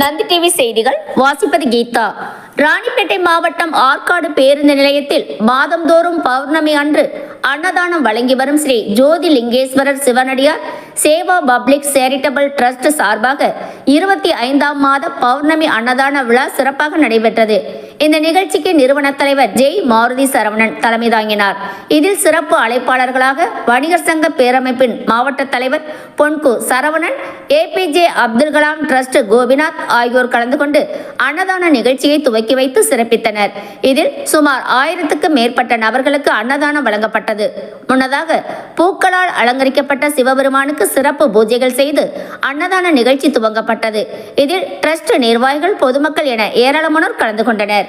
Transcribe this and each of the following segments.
Nandi TV செய்திகள் வாசிப்பது கீதா. ராணிப்பேட்டை மாவட்டம் ஆற்காடு பேருந்து நிலையத்தில் மாதந்தோறும் பௌர்ணமி அன்று அன்னதானம் வழங்கி வரும் ஸ்ரீ ஜோதி லிங்கேஸ்வரர் சிவனடியார் சேவா பப்ளிக் சேரிட்டபிள் ட்ரஸ்ட் சார்பாக இருபத்தி ஐந்தாம் மாத பௌர்ணமி அன்னதான விழா சிறப்பாக நடைபெற்றது. இந்த நிகழ்ச்சிக்கு நிறுவன தலைவர் ஜெய் மாருதி சரவணன் தலைமை தாங்கினார். இதில் சிறப்பு அழைப்பாளர்களாக வணிகர் சங்க பேரமைப்பின் மாவட்ட தலைவர் பொன்கு சரவணன் ஏபிஜே அப்துல் கலாம் ட்ரஸ்ட் கோபிநாத் ஆகியோர் கலந்து கொண்டு அன்னதான நிகழ்ச்சியை துவக்கி வைத்து சிறப்பித்தனர். இதில் சுமார் ஆயிரத்துக்கும் மேற்பட்ட நபர்களுக்கு அன்னதானம் வழங்கப்பட்டது. முன்னதாக பூக்களால் அலங்கரிக்கப்பட்ட சிவபெருமானுக்கு சிறப்பு பூஜைகள் செய்து அன்னதான நிகழ்ச்சி துவங்கப்பட்டது. இதில் டிரஸ்ட் நிர்வாகிகள் பொதுமக்கள் என ஏராளமானோர் கலந்து கொண்டனர்.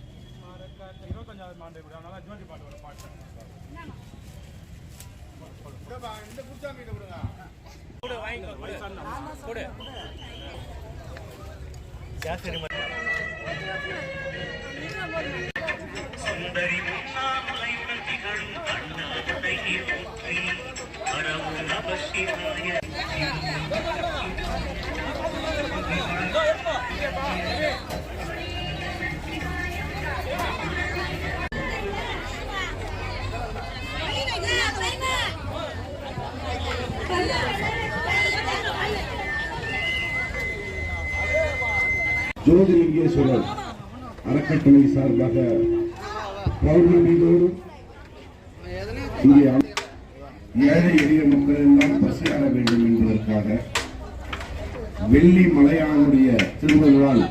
ஆண்டு இப்படி அதனால ஜோதி பாட்டு வர பாட்டு. இந்த புத்தகம் கொடுங்க கூட. வாங்கிக்கோ கூட. சுந்தரி உண்ணாமுலை திகழும் அண்ணாதுரையை போற்றி பரவும் நம ஜோதிலிங்கேஸ்வரர் அறக்கட்டளை சார்பாக பௌர்ணமி இங்கே ஏழை எளிய மக்கள் எல்லாம் வேண்டும் என்பதற்காக வெள்ளி மலையானுடைய திருவிழால்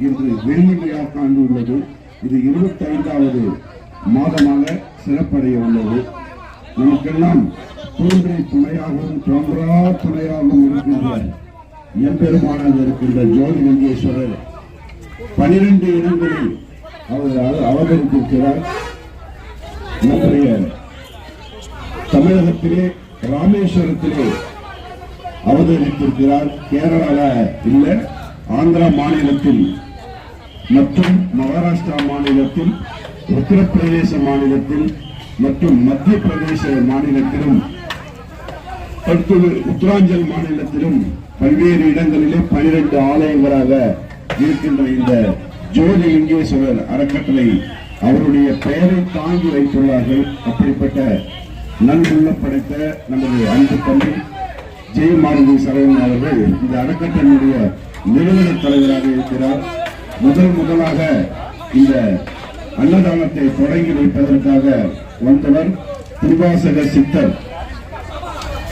இன்று வெள்ளி விழா காண்டுள்ளது இது இருபத்தி ஐந்தாவது மாதமாக சிறப்படைய உள்ளது. நமக்கெல்லாம் தோன்றை துணையாகவும் தோன்றா துணையாகவும் இருக்கின்ற எம்பெருமானாக இருக்கின்ற ஜோதிலிங்கேஸ்வரர் பனிரெண்டு இடங்களில் அவர் அவதரித்திருக்கிறார். நம்முடைய தமிழகத்திலே ராமேஸ்வரத்திலே அவதரித்திருக்கிறார். கேரளால இல்லை ஆந்திரா மாநிலத்தில் மற்றும் மகாராஷ்டிரா மாநிலத்தில் உத்தரப்பிரதேச மாநிலத்தில் மற்றும் மத்திய பிரதேச மாநிலத்திலும் அடுத்தது உத்தராஞ்சல் மாநிலத்திலும் பல்வேறு இடங்களிலே பனிரெண்டு ஆலயங்களாக இருக்கின்ற இந்த ஜோதி லிங்கேஸ்வரர் அறக்கட்டளை அவருடைய பெயரை தாங்கி வைத்துள்ளார்கள். அப்படிப்பட்ட நன்குள்ள படைத்த நமது அன்பு தம்பி ஜெயமாரதி சரவணன் அவர்கள் இந்த அறக்கட்டளையுடைய நிறுவன தலைவராக இருக்கிறார். முதல் முதலாக இந்த அன்னதானத்தை தொடங்கி வைப்பதற்காக வந்தவர் திருவாசக சித்தர்.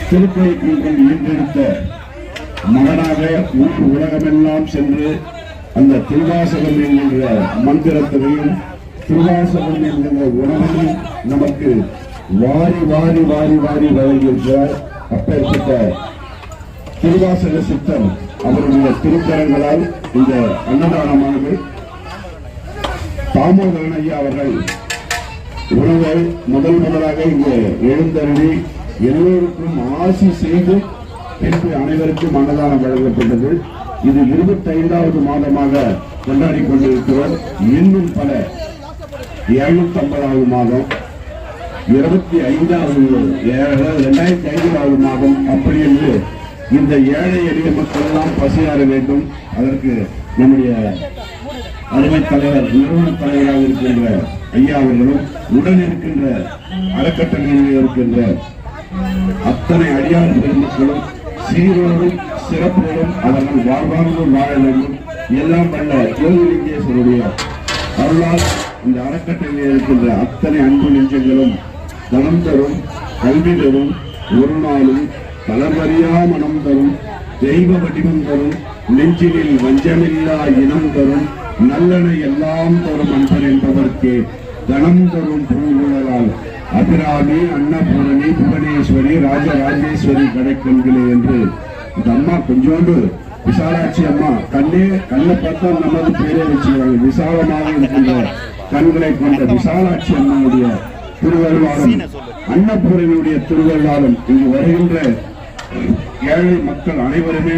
திருக்கோயில்கள் ஈன்றெடுத்த மகனாக ஊர் உலகமெல்லாம் சென்று அந்த திருவாசகம் என்கின்ற மந்திரத்தையும் திருவாசகம் என்கின்ற உணவையும் நமக்கு வாரி வாரி வாரி வாரி வழங்கியிருக்கிறார் அப்பேற்பட்ட திருவாசக சித்தர் அவருடைய திருக்கரங்களால் இந்த அன்னதானமானது தாமோதரன் ஐயா அவர்கள் உணவை முதல் முதலாக இங்கே எழுந்தருளி எல்லோருக்கும் ஆசி செய்து பின்பு அனைவருக்கும் அன்னதானம் வழங்கப்பட்டது. இது இருபத்தி ஐந்தாவது மாதமாக கொண்டாடி கொண்டிருக்கிறோம். இன்னும் பல எழுநூத்தி ஐம்பதாவது மாதம் இருபத்தி ஐந்தாவது இரண்டாயிரத்தி ஐந்தாவது மாதம் அப்படி என்று இந்த ஏழை எளிய மக்கள் எல்லாம் பசியாற வேண்டும். அதற்கு நம்முடைய அருமை தலைவர் நிறுவன தலைவராக இருக்கின்ற ஐயா அவர்களும் உடன் இருக்கின்ற அறக்கட்டளையில் இருக்கின்ற அத்தனை அடியார் பெருமக்களும் சீரோடும் சிறப்போடும் அவர்கள் வாழ்வார்கள் வாழ வேண்டும் எல்லாம் வல்ல ஜோதிலிங்கேஸ்வருடைய அருளால் இந்த அறக்கட்டளையில் இருக்கின்ற அத்தனை அன்பு நெஞ்சங்களும் தனம் தரும் கல்வி தரும் ஒரு நாளும் தளர்வறியா மனம் தரும் தெய்வ வடிவம் தரும் நெஞ்சினில் வஞ்சமில்லா இனம் தரும் நல்லன எல்லாம் தரும் அன்பர் என்பதற்கு தனம் தரும் பூங்குழலால் அபிராமி அன்னபூரணி புவனேஸ்வரி ராஜராஜேஸ்வரி கடைக்கண்களே என்று இந்த அம்மா கொஞ்சோண்டு விசாலாட்சி அம்மா கண்ணே கண்ணை பார்த்தா நமது பேரே வச்சுக்கிறாங்க விசாலமாக இருக்கின்ற கண்களை கொண்ட விசாலாட்சி அம்மாவுடைய திருவள்ளாலும் அன்னபூரனுடைய திருவள்ளாலும் இங்கு வருகின்ற ஏழை மக்கள் அனைவருமே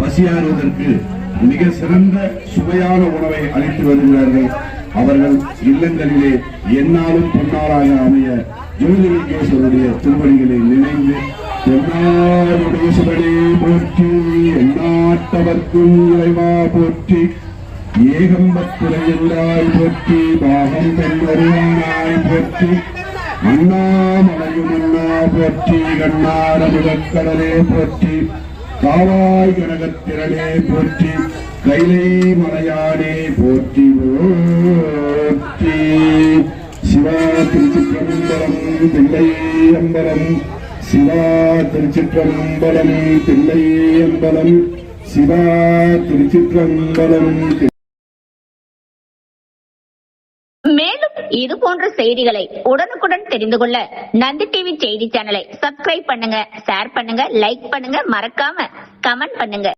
பசியாறுவதற்கு மிக சிறந்த சுவையான உணவை அளித்து வருகிறார்கள். அவர்கள் இல்லங்களிலே என்னாலும் பொன்னாளாக அமைய ஜோதிலிங்கேஸ்வருடைய திருவடிகளை நினைந்து எந்நாளுடைய சிவனே போற்றி எந்நாட்டவர்க்கும் இறைவா போற்றி. ஏகம்பத்துறையில்லாய் போற்றி பாகம் பெண் வருவானாய் போற்றி. அண்ணாமலையும் அண்ணா போற்றி கண்ணார முதற்கடலே போற்றி. காவாய் கனகத்திரளே போற்றி. கைலை மலையானே போற்றி போற்றி. சிவா திருச்சிற்றம்பலம் பிள்ளை அம்பலம் சிவா திருச்சிற்றம்பலம் பிள்ளை அம்பலம் சிவா திருச்சிற்றம்பலம் மேலும் இது போன்ற செய்திகளை உடனுக்குடன் தெரிந்து கொள்ள நந்தி டிவி செய்தி சேனலை சப்ஸ்கிரைப் பண்ணுங்க ஷேர் பண்ணுங்க லைக் பண்ணுங்க மறக்காம கமெண்ட் பண்ணுங்க.